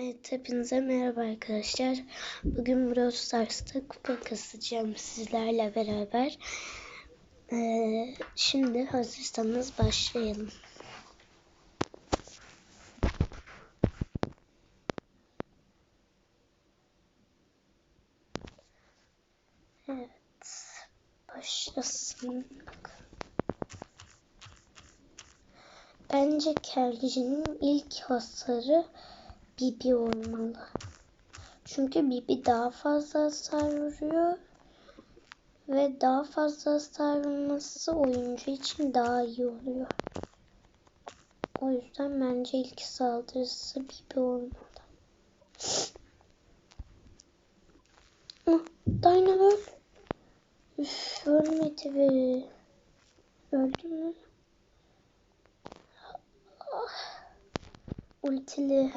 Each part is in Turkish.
Evet, hepinize merhaba arkadaşlar. Bugün Brawl Stars'ta kupa kasacağım sizlerle beraber. Ee, şimdi hazırsanız başlayalım. Evet, başlasın. Bence Kelly'cinin ilk hasarı Bibi olmalı. Çünkü Bibi daha fazla hasar vuruyor. Ve daha fazla hasar vurması oyuncu için daha iyi oluyor. O yüzden bence ilk saldırısı Bibi olmalı. Ah, Dyna öl. Üf, ölmedi be. Öldü mü? Ah, ultili.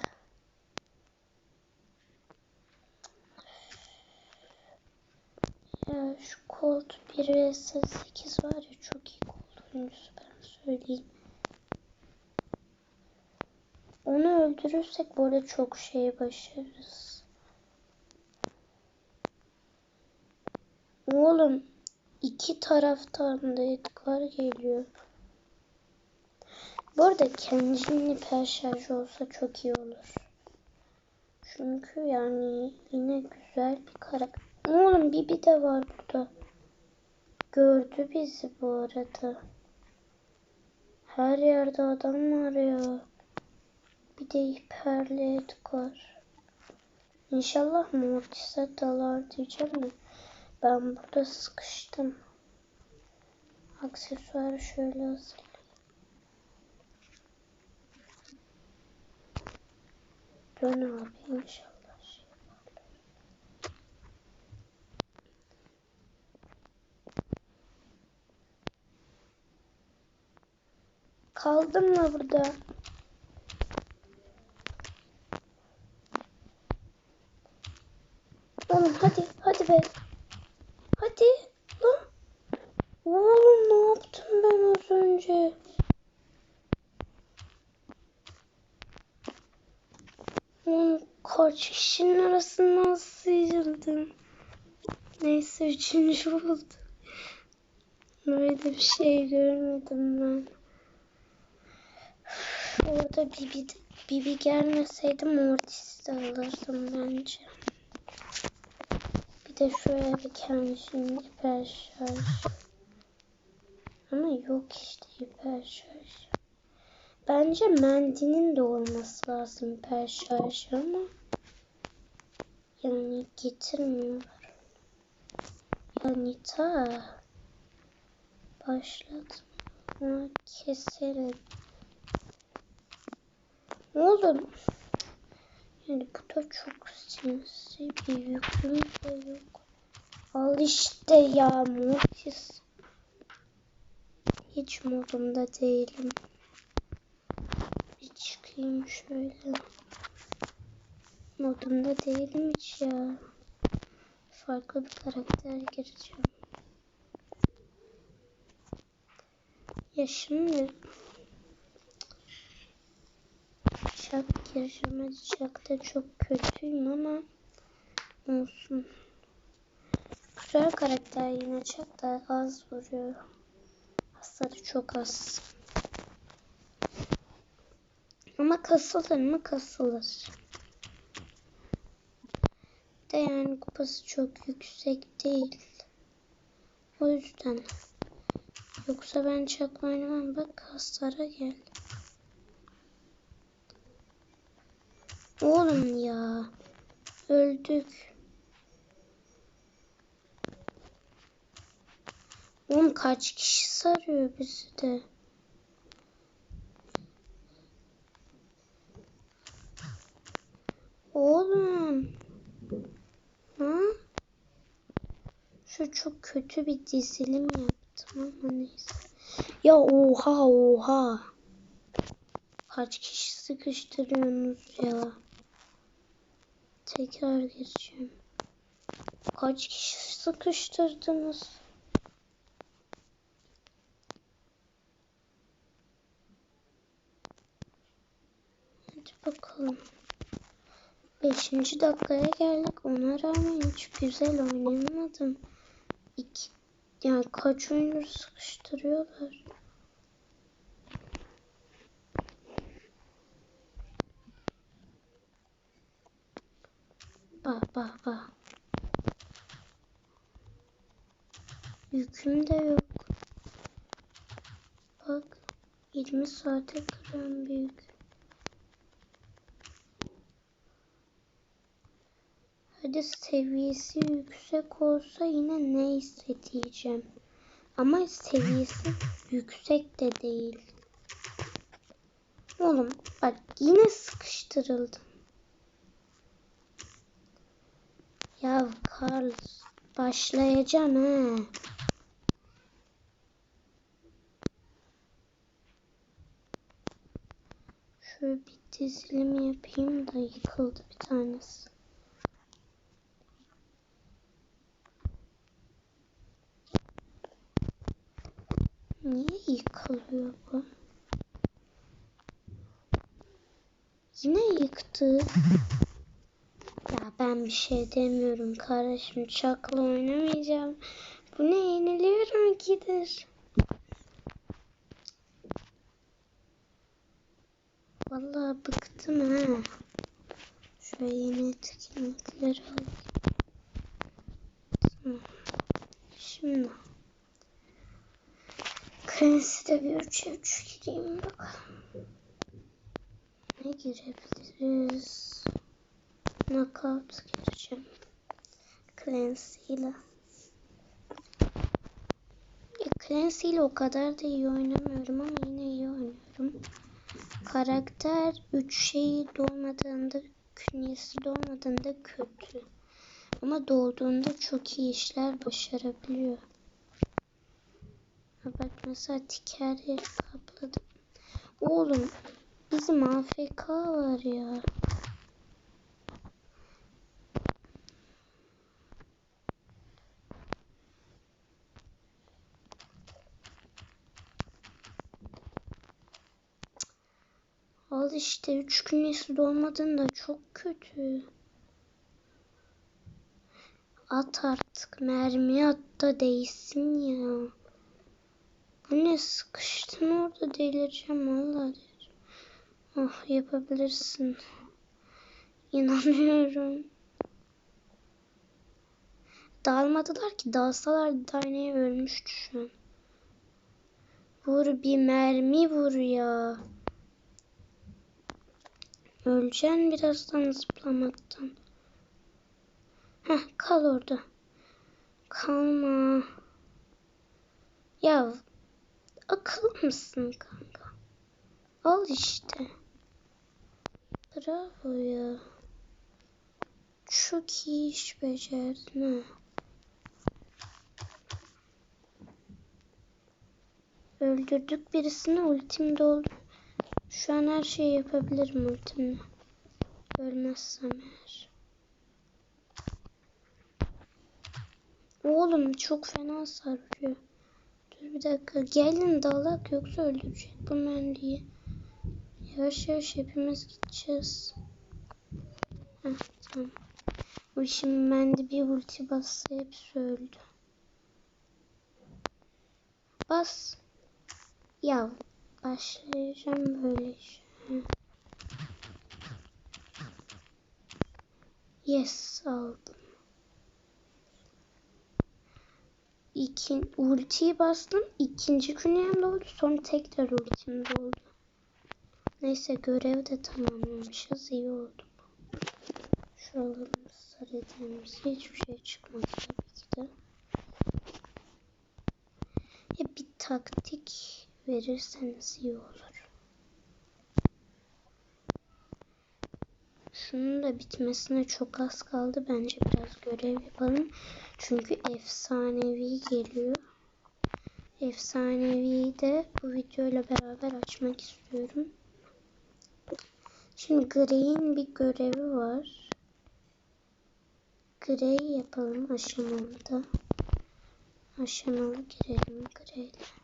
Ya şu Colt 1 vs 8 var ya çok iyi Colt oyuncusu ben söyleyeyim. Onu öldürürsek arada çok şey başarırız. Oğlum iki taraftan da Edgar geliyor. Bu arada kendinin hiper şarjı olsa çok iyi olur. Çünkü yani yine güzel bir karakter. Oğlum Bibi de var burada. Gördü bizi bu arada. Her yerde adam var ya. Bir de hiperli Edgar. İnşallah Mortis'e dalar diyeceğim de. Ben burada sıkıştım. Aksesuarı şöyle hazırlayayım. Dön abi inşallah. Kaldım mı burada? Oğlum hadi hadi be. Hadi lan. Oğlum ne yaptım ben az önce? Oğlum kaç kişinin arasından sıyrıldım. Neyse üçüncü oldu. Böyle bir şey görmedim ben. Orada Bibi, Bibi gelmeseydi Mortis'i alırdım bence. Bir de şöyle bir kendisinin hiper şarj. Ama yok işte hiper şarj. Bence Mendy'nin de olması lazım hiper şarj ama yani getirmiyorlar. Yani ta başladım. Ama keselim. Oğlum. Yani bu da çok sinsi bir yüküm de yok. Al işte ya Mortis. Hiç modumda değilim. Bir çıkayım şöyle. Modumda değilim hiç ya. Farklı bir karakter gireceğim. Ya şimdi Çak gireceğim hadi çakta çok kötüyüm ama olsun. Güzel karakter yine çak da az vuruyor. Hasarı çok az. Ama kasılır mı kasılır. De yani kupası çok yüksek değil. O yüzden. Yoksa ben çakla oynamam. Bak hasara gel. Oğlum ya. Öldük. Oğlum kaç kişi sarıyor bizi de. Oğlum. Ha? Şu çok kötü bir dizilim yaptım ama neyse. Ya oha oha. Kaç kişi sıkıştırıyorsunuz ya. Tekrar geçeceğim. Kaç kişi sıkıştırdınız? Hadi bakalım. Beşinci dakikaya geldik. Ona rağmen hiç güzel oynayamadım. İki, yani kaç oyundur sıkıştırıyorlar. Bak bak. Yüküm de yok. Bak 20 saate kıran büyük. Hadi seviyesi yüksek olsa yine ne hissedeceğim. Ama seviyesi yüksek de değil. Oğlum bak yine sıkıştırıldım. Ya Carlos başlayacağım he. Şöyle bir dizilim yapayım da yıkıldı bir tanesi. Niye yıkılıyor bu? Yine yıktı. Ben bir şey demiyorum kardeşim. Çakla oynamayacağım. Bu ne yeniliyorum kidir. Vallahi bıktım ha. Şöyle yeni etkinlikler alayım. Tamam. Şimdi Krensi bir üçe üç gireyim bakalım. Ne girebiliriz? Knockout gireceğim. Clancy ile. Clancy ile o kadar da iyi oynamıyorum ama yine iyi oynuyorum. Karakter 3 şeyi dolmadığında, künyesi dolmadığında kötü. Ama dolduğunda çok iyi işler başarabiliyor. Bak mesela tiker yeri kapladım. Oğlum bizim AFK var ya. Al işte üç gün nesil olmadığında çok kötü. At artık mermi at da değsin ya. Bu ne sıkıştın orada delireceğim valla. Oh yapabilirsin. İnanıyorum. Dalmadılar ki dalsalar Daina'ya ölmüştü şu an. Vur bir mermi vur ya. Öleceksin birazdan zıplamaktan. Heh kal orada. Kalma. Ya akıl mısın kanka? Al işte. Bravo ya. Çok iyi iş becerdin ha. Öldürdük birisini ultim doldu. Şu an her şeyi yapabilirim ultimle. Ölmezsem eğer. Oğlum çok fena sarıyor. Dur bir dakika. Gelin dalak yoksa öldürecek bu mendiyi. Yavaş yavaş hepimiz gideceğiz. Heh, tamam. Bu şimdi mendi bir ulti bassa hepsi öldü. Bas. Ya başlayacağım böyle işe. Yes aldım. İki, ultiyi bastım. İkinci künyem doldu. Sonra tekrar ultim doldu. Neyse görev de tamamlamışız. İyi oldu. Şuralarımızı sarıdığımızda hiçbir şey çıkmadı tabii ki de. Ya bir taktik verirseniz iyi olur. Şunun da bitmesine çok az kaldı. Bence biraz görev yapalım. Çünkü efsanevi geliyor. Efsanevi de bu videoyla beraber açmak istiyorum. Şimdi Grey'in bir görevi var. Grey yapalım aşamalıda. Aşamalı girelim Grey'le.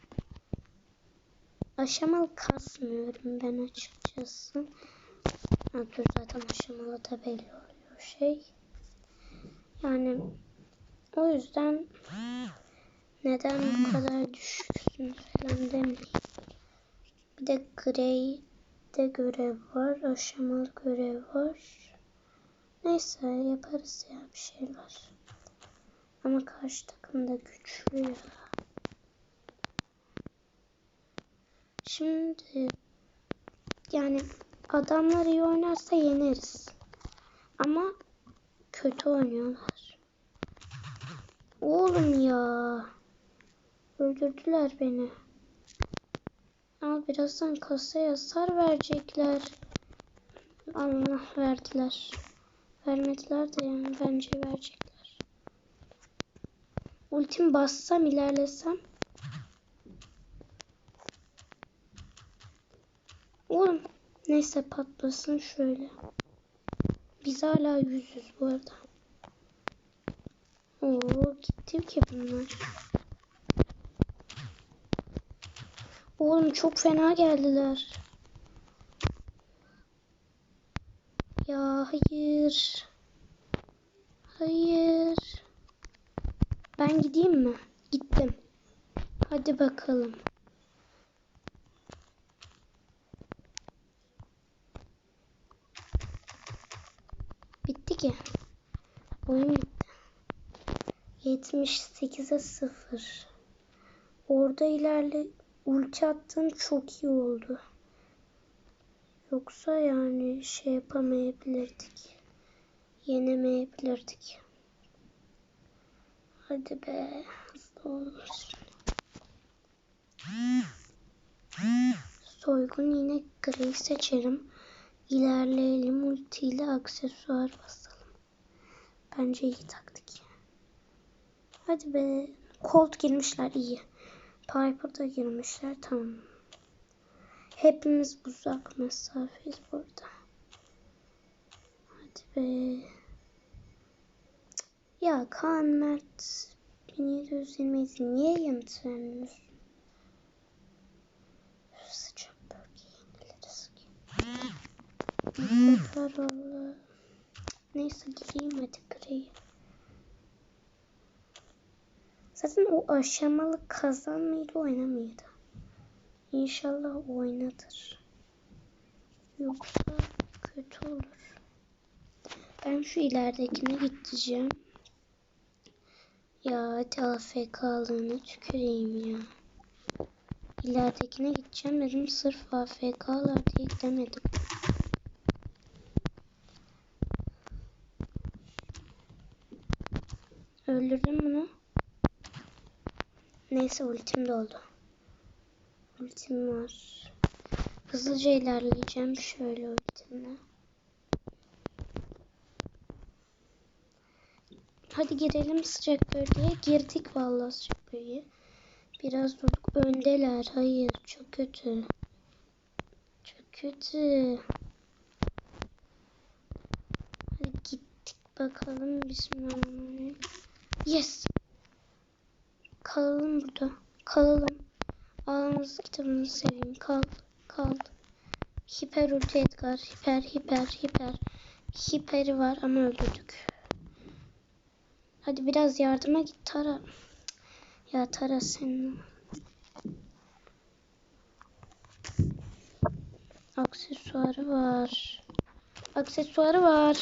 Aşamalı kasmıyorum ben açıkçası. Ha, dur zaten aşamalı da belli oluyor şey. Yani o yüzden neden bu kadar düşüksün falan demeyin. Bir de Grey'de görev var. Aşamalı görev var. Neyse yaparız ya bir şeyler. Ama karşı takım da güçlü ya. Şimdi yani adamlar iyi oynarsa yeneriz. Ama kötü oynuyorlar. Oğlum ya. Öldürdüler beni. Al birazdan kasaya hasar verecekler. Allah verdiler. Vermediler de yani bence verecekler. Ultim bassam ilerlesem. Oğlum neyse patlasın şöyle. Biz hala yüzüz bu arada. Oo gitti ki bunlar. Oğlum çok fena geldiler. Ya hayır. Hayır. Ben gideyim mi? Gittim. Hadi bakalım. Ki. Oyun bitti. 78'e 0. Orada ilerle ulti attın çok iyi oldu. Yoksa yani şey yapamayabilirdik. Yenemeyebilirdik. Hadi be. Hızlı olmuş. Soygun yine gri seçerim. İlerleyelim ultiyle aksesuar basalım. Bence iyi taktik. Hadi be. Colt girmişler iyi. Piper'da girmişler tamam. Hepimiz uzak mesafeyiz burada. Hadi be. Ya Kaan Mert 1720 niye yanıt vermiyorsun? Sıcak bölgeye iniliriz ki. Valla. Neyse gireyim hadi gireyim. Zaten o aşamalı kazan mıydı oynamıyordu. İnşallah oynadır. Yoksa kötü olur. Ben şu ileridekine gideceğim. Ya hadi AFK'lığına tüküreyim ya. İleridekine gideceğim dedim sırf AFK'lar diye gidemedim. Öldürdüm bunu. Neyse ultim doldu. Ultim var. Hızlıca ilerleyeceğim şöyle ultimle. Hadi girelim sıcak bölgeye. Girdik vallahi sıcak bölgeye. Biraz durduk. Öndeler. Hayır. Çok kötü. Çok kötü. Hadi gittik bakalım. Bismillahirrahmanirrahim. Yes. Kalalım burada. Kalalım. Ağlamızı kitabımızı seveyim. Kal. Kal. Hiper ulti Edgar. Hiper hiper hiper. Hiperi var ama öldürdük. Hadi biraz yardıma git Tara. Ya Tara senin. Aksesuarı var. Aksesuarı var.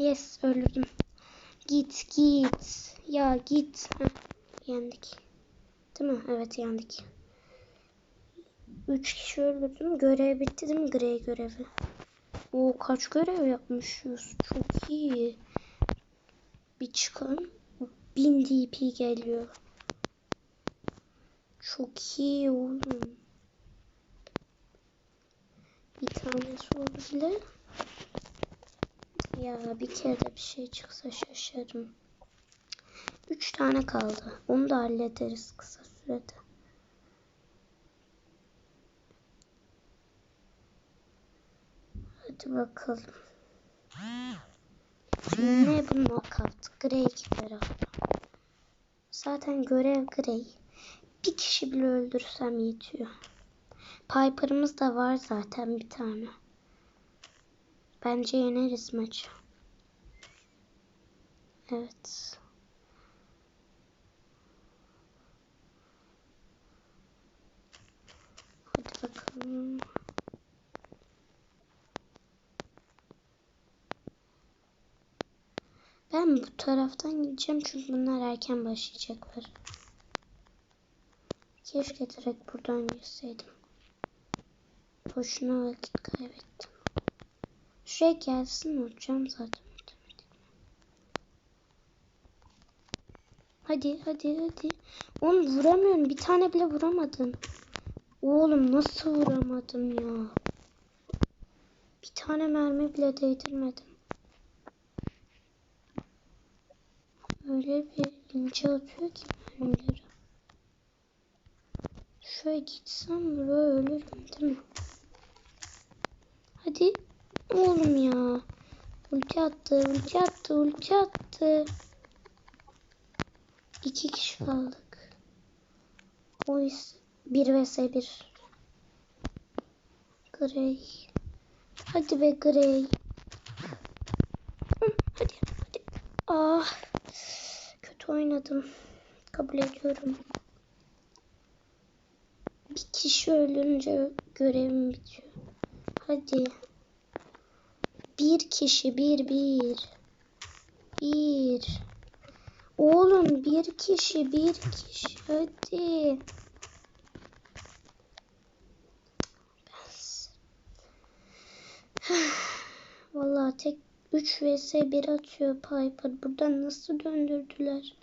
Yes öldürdüm. Git git. Ya git. Heh, yendik. Değil mi? Evet yendik. Üç kişi öldürdüm. Görev bitti değil mi? Grey görevi. O kaç görev yapmışız. Çok iyi. Bir çıkan 1000 DP geliyor. Çok iyi oğlum. Bir tanesi oldu Ya bir kere de bir şey çıksa şaşarım. Üç tane kaldı. Onu da hallederiz kısa sürede. Hadi bakalım. Ne bu knockout? Grey gibi Zaten görev Grey. Bir kişi bile öldürsem yetiyor. Piper'ımız da var zaten bir tane. Bence yeneriz maçı. Evet. Hadi bakalım. Ben bu taraftan gideceğim çünkü bunlar erken başlayacaklar. Keşke direkt buradan girseydim. Boşuna vakit kaybettim. Şuraya gelsin hocam zaten. Hadi hadi hadi. Onu vuramıyorum. Bir tane bile vuramadım. Oğlum nasıl vuramadım ya? Bir tane mermi bile değdirmedim. Öyle bir ince atıyor ki mermileri. Şöyle gitsem böyle ölürüm değil mi? Hadi oğlum ya. Ulti attı, ulti attı, ulti attı. İki kişi kaldık. O ise bir vs bir. Grey. Hadi be Grey. Hadi hadi. Ah. Kötü oynadım. Kabul ediyorum. Bir kişi ölünce görevim bitiyor. Hadi. Bir kişi bir bir. Bir. Oğlum bir kişi bir kişi hadi. Vallahi tek 3 vs 1 atıyor Piper. Buradan nasıl döndürdüler?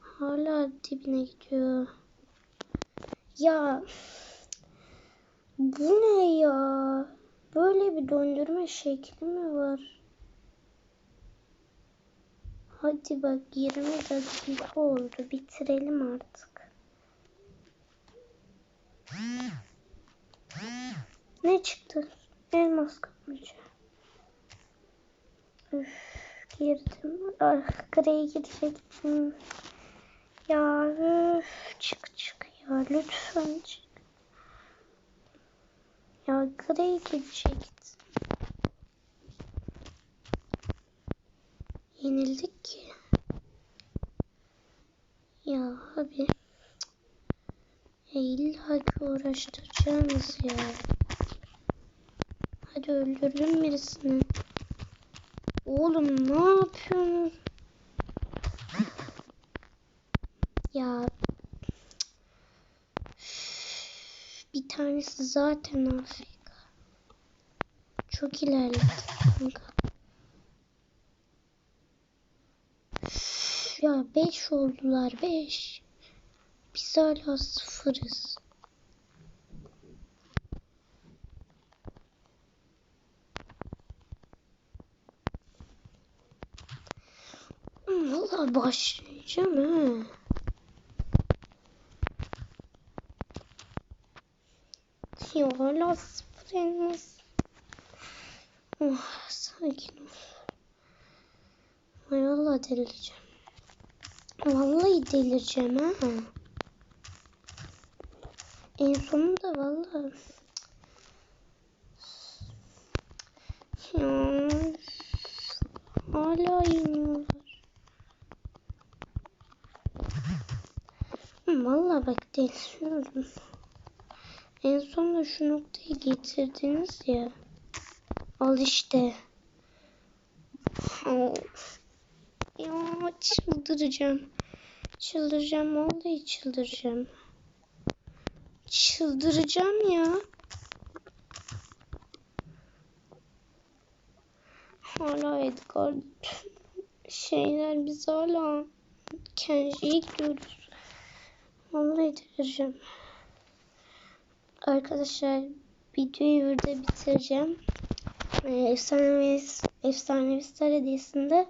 Hala dibine gidiyor. Ya bu ne ya? Böyle bir döndürme şekli mi var? Hadi bak 20 dakika oldu. Bitirelim artık. Ne çıktı? Elmas kapmaca. Üf, girdim. Ah, Grey girecektim. Ya üf, çık çık ya lütfen çık. Ya Grey girecektim. Yenildik ki. Ya abi. Ya illa ki uğraştıracağınız ya. Hadi öldürdüm birisini. Oğlum ne yapıyorsunuz? Ya bir tanesi zaten Afrika. Çok ilerledi kanka. Ya 5 oldular 5. Biz hala sıfırız. Valla başlayacağım ha. Ya hala sıfır elmas. Oh, sakin ol. Ay valla delireceğim. Vallahi delireceğim ha. En sonunda valla. Ya. Hala yeniyorlar. Valla bak deliriyorum. En sonunda şu noktayı getirdiniz ya. Al işte. Of. Ya çıldıracağım. Çıldıracağım. Vallahi çıldıracağım. Çıldıracağım ya. Hala Edgar şeyler biz hala Kenji'ye gidiyoruz. Vallahi delireceğim. Arkadaşlar videoyu burada bitireceğim. Efsanevi, efsanevi Star Hediyesi'nde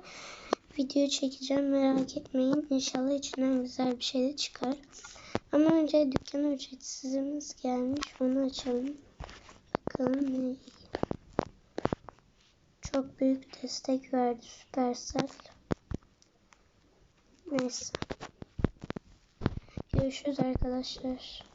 video çekeceğim merak etmeyin. İnşallah içinden güzel bir şey de çıkar. Ama önce dükkana ücretsizimiz gelmiş. Onu açalım. Bakalım ne Çok büyük destek verdi Supercell. Neyse. Görüşürüz arkadaşlar.